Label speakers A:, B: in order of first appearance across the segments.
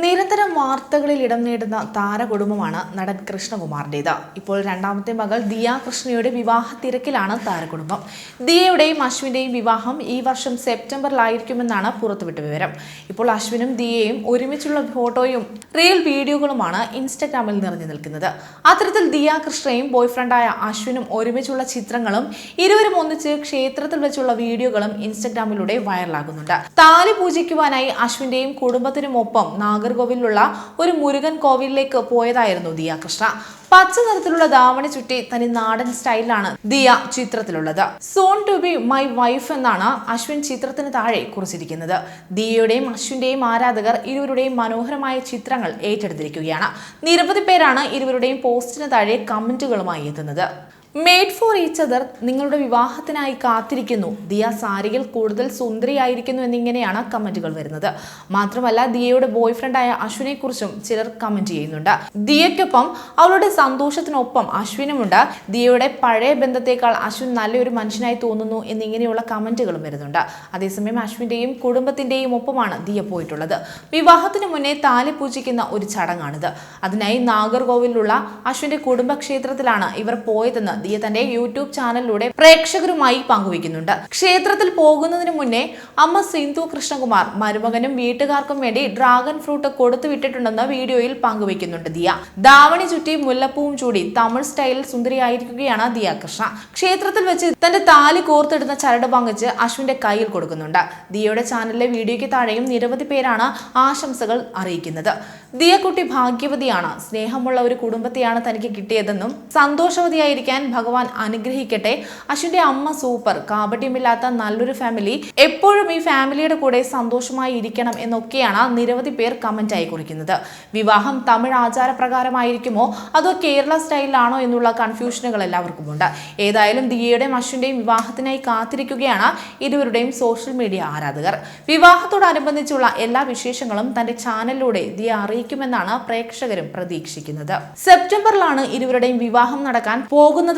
A: നിരന്തരം വാർത്തകളിൽ ഇടം നേടുന്ന താരകുടുംബമാണ് നടൻ കൃഷ്ണകുമാറിന്റെത്. ഇപ്പോൾ രണ്ടാമത്തെ മകൾ ദിയ കൃഷ്ണയുടെ വിവാഹ തിരക്കിലാണ് താരകുടുംബം. ദിയയുടെയും അശ്വിന്റെയും വിവാഹം ഈ വർഷം സെപ്റ്റംബറിലായിരിക്കുമെന്നാണ് പുറത്തുവിട്ട വിവരം. ഇപ്പോൾ അശ്വിനും ദിയയും ഒരുമിച്ചുള്ള ഫോട്ടോയും റിയൽ വീഡിയോകളുമാണ് ഇൻസ്റ്റഗ്രാമിൽ നിറഞ്ഞു നിൽക്കുന്നത്. അത്തരത്തിൽ ദിയ കൃഷ്ണയും ബോയ്ഫ്രണ്ടായ അശ്വിനും ഒരുമിച്ചുള്ള ചിത്രങ്ങളും ഇരുവരും ഒന്നിച്ച് ക്ഷേത്രത്തിൽ വെച്ചുള്ള വീഡിയോകളും ഇൻസ്റ്റഗ്രാമിലൂടെ വൈറലാകുന്നുണ്ട്. താലി പൂജിക്കുവാനായി അശ്വിന്റെയും കുടുംബത്തിനുമൊപ്പം നാഗർകോവിലുള്ള ഒരു മുരുകൻ കോവിലിലേക്ക് പോയതായിരുന്നു ദിയ കൃഷ്ണ. പച്ച നിറത്തിലുള്ള ധാവണി ചുറ്റി തനി നാടൻ സ്റ്റൈലിലാണ് Diya ചിത്രത്തിലുള്ളത്. Soon to be my wife എന്നാണ് അശ്വിൻ ചിത്രത്തിന് താഴെ കുറിച്ചിരിക്കുന്നത്. ദിയയുടെയും അശ്വിന്റെയും ആരാധകർ ഇരുവരുടെയും മനോഹരമായ ചിത്രങ്ങൾ ഏറ്റെടുത്തിരിക്കുകയാണ്. നിരവധി പേരാണ് ഇരുവരുടെയും പോസ്റ്റിന് താഴെ കമന്റുകളുമായി എത്തുന്നത്. മെയ്ഡ് ഫോർ ഈച്ച് അതർ നിങ്ങളുടെ വിവാഹത്തിനായി കാത്തിരിക്കുന്നു. ദിയ സാരിയിൽ കൂടുതൽ സുന്ദരിയായിരിക്കുന്നു എന്നിങ്ങനെയാണ് കമന്റുകൾ വരുന്നത്. മാത്രമല്ല ദിയയുടെ ബോയ് ഫ്രണ്ടായ അശ്വിനെ കുറിച്ചും ചിലർ കമന്റ് ചെയ്യുന്നുണ്ട്. ദിയയ്ക്കൊപ്പം അവളുടെ സന്തോഷത്തിനൊപ്പം അശ്വിനുമുണ്ട്. ദിയയുടെ പഴയ ബന്ധത്തെക്കാൾ അശ്വിൻ നല്ലൊരു മനുഷ്യനായി തോന്നുന്നു എന്നിങ്ങനെയുള്ള കമന്റുകളും വരുന്നുണ്ട്. അതേസമയം അശ്വിന്റെയും കുടുംബത്തിന്റെയും ഒപ്പമാണ് ദിയ പോയിട്ടുള്ളത്. വിവാഹത്തിന് മുന്നേ താലി പൂജിക്കുന്ന ഒരു ചടങ്ങാണിത്. അതിനായി നാഗർകോവിലുള്ള അശ്വിന്റെ കുടുംബക്ഷേത്രത്തിലാണ് ഇവർ പോയതെന്ന് ദിയ തന്റെ യൂട്യൂബ് ചാനലിലൂടെ പ്രേക്ഷകരുമായി പങ്കുവയ്ക്കുന്നുണ്ട്. ക്ഷേത്രത്തിൽ പോകുന്നതിന് മുന്നേ അമ്മ സിന്ധു കൃഷ്ണകുമാർ മരുമകനും വീട്ടുകാർക്കും വേണ്ടി ഡ്രാഗൺ ഫ്രൂട്ട് കൊടുത്തു വിട്ടിട്ടുണ്ടെന്ന് വീഡിയോയിൽ പങ്കുവയ്ക്കുന്നുണ്ട് ദിയ. ദാവണി ചുറ്റി മുല്ലപ്പൂവും ചൂടി തമിഴ് സ്റ്റൈലിൽ സുന്ദരിയായിരിക്കുകയാണ് ദിയ കൃഷ്ണ. ക്ഷേത്രത്തിൽ വെച്ച് തന്റെ താലി കോർത്തെടുത്ത ചരട് പങ്കിച്ച് അശ്വിന്റെ കയ്യിൽ കൊടുക്കുന്നുണ്ട്. ദിയയുടെ ചാനലിലെ വീഡിയോയ്ക്ക് താഴെയും നിരവധി പേരാണ് ആശംസകൾ അറിയിക്കുന്നത്. ദിയക്കുട്ടി ഭാഗ്യവതിയാണ്. സ്നേഹമുള്ള ഒരു കുടുംബത്തെയാണ് തനിക്ക് കിട്ടിയതെന്നും സന്തോഷവതിയായിരിക്കാൻ ഭഗവാൻ അനുഗ്രഹിക്കട്ടെ. അശ്വിന്റെ അമ്മ സൂപ്പർ. കാപട്യമില്ലാത്ത നല്ലൊരു ഫാമിലി എപ്പോഴും ഈ ഫാമിലിയുടെ കൂടെ സന്തോഷമായി ഇരിക്കണം എന്നൊക്കെയാണ് നിരവധി പേർ കമന്റായി കുറിക്കുന്നത്. വിവാഹം തമിഴ് ആചാരപ്രകാരമായിരിക്കുമോ? അതോ കേരള സ്റ്റൈലിലാണോ എന്നുള്ള കൺഫ്യൂഷനുകൾ എല്ലാവർക്കും ഉണ്ട് ഏതായാലും ദിയയുടെയും അശ്വിന്റെയും വിവാഹത്തിനായി കാത്തിരിക്കുകയാണ് ഇരുവരുടെയും സോഷ്യൽ മീഡിയ ആരാധകർ. വിവാഹത്തോടനുബന്ധിച്ചുള്ള എല്ലാ വിശേഷങ്ങളും തന്റെ ചാനലിലൂടെ ദിയ അറിയിക്കുമെന്നാണ് പ്രേക്ഷകരും പ്രതീക്ഷിക്കുന്നത്. സെപ്റ്റംബറിലാണ് ഇരുവരുടെയും വിവാഹം നടക്കാൻ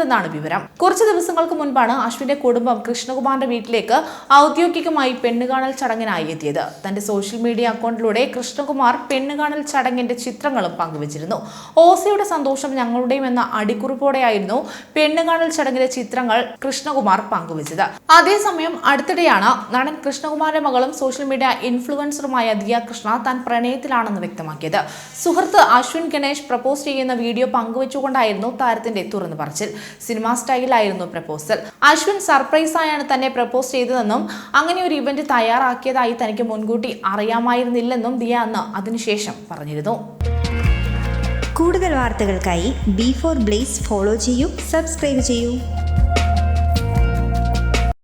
A: പോകുന്നതെന്നാണ് വിവരം. കുറച്ച് ദിവസങ്ങൾക്ക് മുൻപാണ് അശ്വിന്റെ കുടുംബം കൃഷ്ണകുമാറിന്റെ വീട്ടിലേക്ക് ഔദ്യോഗികമായി പെണ്ണുകാണൽ ചടങ്ങിനായി എത്തിയത്. തന്റെ സോഷ്യൽ മീഡിയ അക്കൗണ്ടിലൂടെ കൃഷ്ണകുമാർ പെണ്ണുകാണൽ ചടങ്ങിന്റെ ചിത്രങ്ങളും പങ്കുവച്ചിരുന്നു. ഓസയുടെ സന്തോഷം ഞങ്ങളുടെയും എന്ന അടിക്കുറിപ്പോടെയായിരുന്നു പെണ്ണുകാണൽ ചടങ്ങിലെ ചിത്രങ്ങൾ കൃഷ്ണകുമാർ പങ്കുവച്ചത്. അതേസമയം അടുത്തിടെയാണ് നടൻ കൃഷ്ണകുമാറിന്റെ മകളും സോഷ്യൽ മീഡിയ ഇൻഫ്ലുവൻസറുമായ ദിയ കൃഷ്ണ താൻ പ്രണയത്തിലാണെന്ന് വ്യക്തമാക്കിയത്. സുഹൃത്ത് അശ്വിൻ ഗണേഷ് പ്രപ്പോസ് ചെയ്യുന്ന വീഡിയോ പങ്കുവച്ചുകൊണ്ടായിരുന്നു താരത്തിന്റെ തുറന്നു പറച്ചിൽ. സിനിമാ സ്റ്റൈലായിരുന്നു പ്രപ്പോസൽ. അശ്വിൻ സർപ്രൈസായാണ് തന്നെ പ്രപ്പോസ് ചെയ്തതെന്നും അങ്ങനെ ഒരു ഇവന്റ് തയ്യാറാക്കിയതായി തനിക്ക് മുൻകൂട്ടി അറിയാമായിരുന്നില്ലെന്നും ദിയ അന്ന് അതിനുശേഷം പറഞ്ഞിരുന്നു.
B: കൂടുതൽ വാർത്തകൾക്കായി ബി ഫോർ ബ്ലേസ് ഫോളോ ചെയ്യൂ സബ്സ്ക്രൈബ് ചെയ്യൂ.